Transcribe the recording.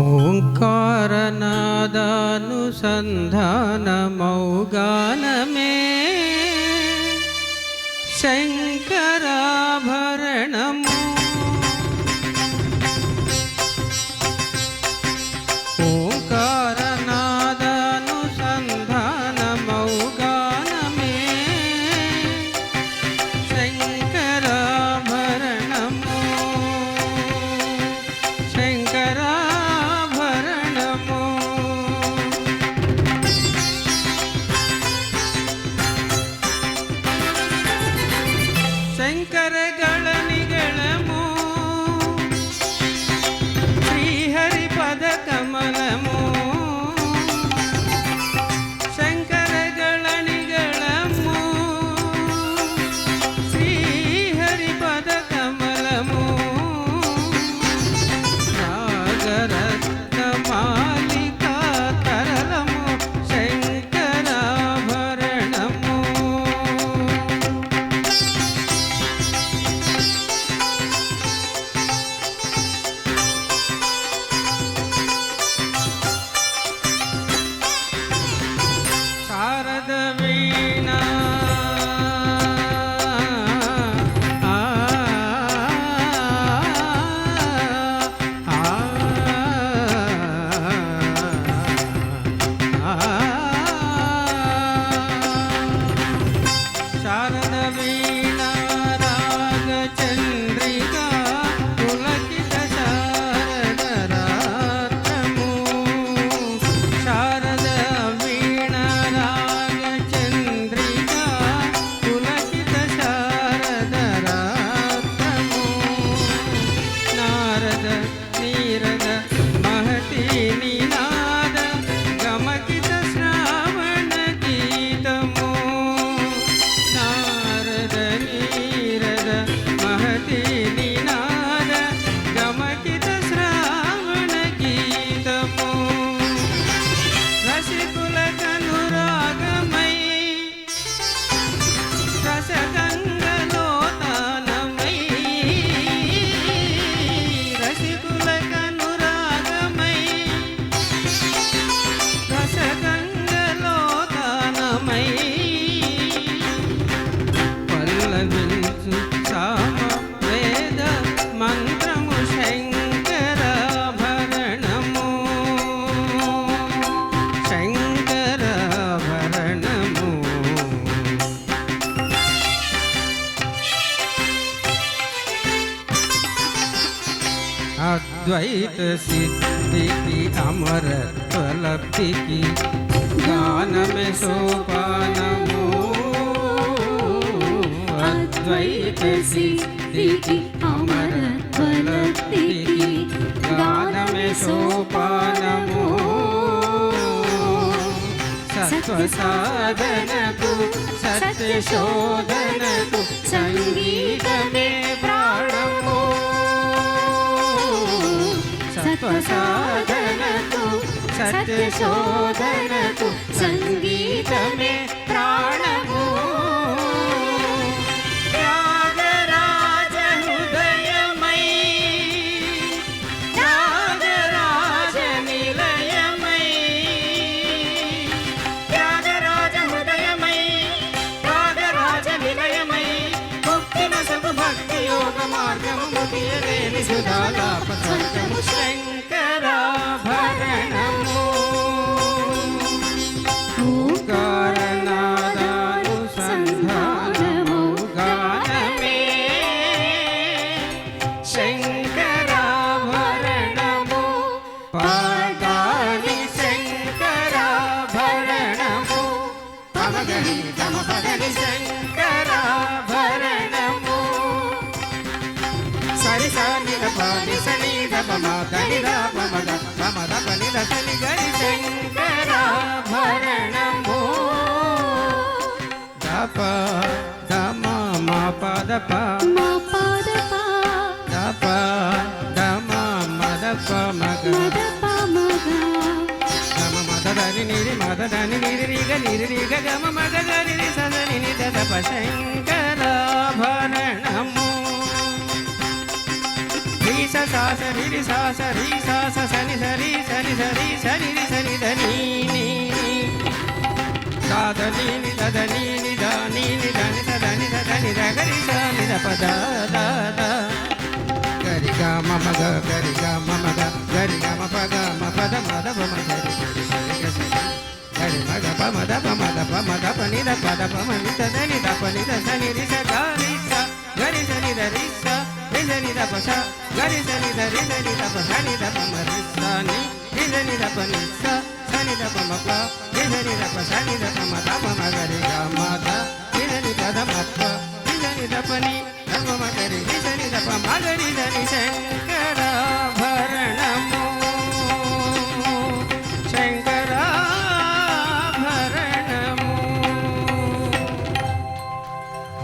ఓంకారనాదానుసంధానమౌగానమే अद्वैत सिद्धि की अमर उपलब्धि की ज्ञान में सोपान अद्वैत सिद्धि की अमर उपलब्धि की ज्ञान में सोपान सत्व साधन को सत्य शोधन को संगीत में प्राणमो। సత్వసాధనకు శోధనకు సంగీతమే ప్రాణము. మార్గము ముగియలేని సుధాలాప స్వర్గము సరి సని పని సని పమ దని పమద పమద పని సని గరి శంకరాభరణము దప దమ మా ప ప గమ గమ మగ గరి రి సద ని ని ప శంకరాభరణము రీ స సా స రి రి సా స రి సా స స ని స రి స ని స రి స ని రి స ని ద ని ని సా ద ని ని ద ద ని ని ద ని ని ద ని ద ద ని ద ద ని ద గ రి స ని ద ప ద ద ద గరి గ మ మ గ గరి గ మ మ గ గరి గ మ ప గ మ ప ద మ ద మ గ స గరి మ గ ప మ ద ప మ ద ప మ ద ప ని ద ప ద ప మ ని ద ద ని ద ప ని ద ని రి స గ గరి స ని ద రి స ని ద ప స ని ద ప మ రి స ని రి స ని ద ప ని స స ని ద ప మ ప రి స ని ద ప స ని ద ప మ ద ప మ గరి గ మ ద రి స ని ప ద మ ప రి స ని ద ప ని ద ప మ గరి రి స ని ద ప మ గరి ద ని స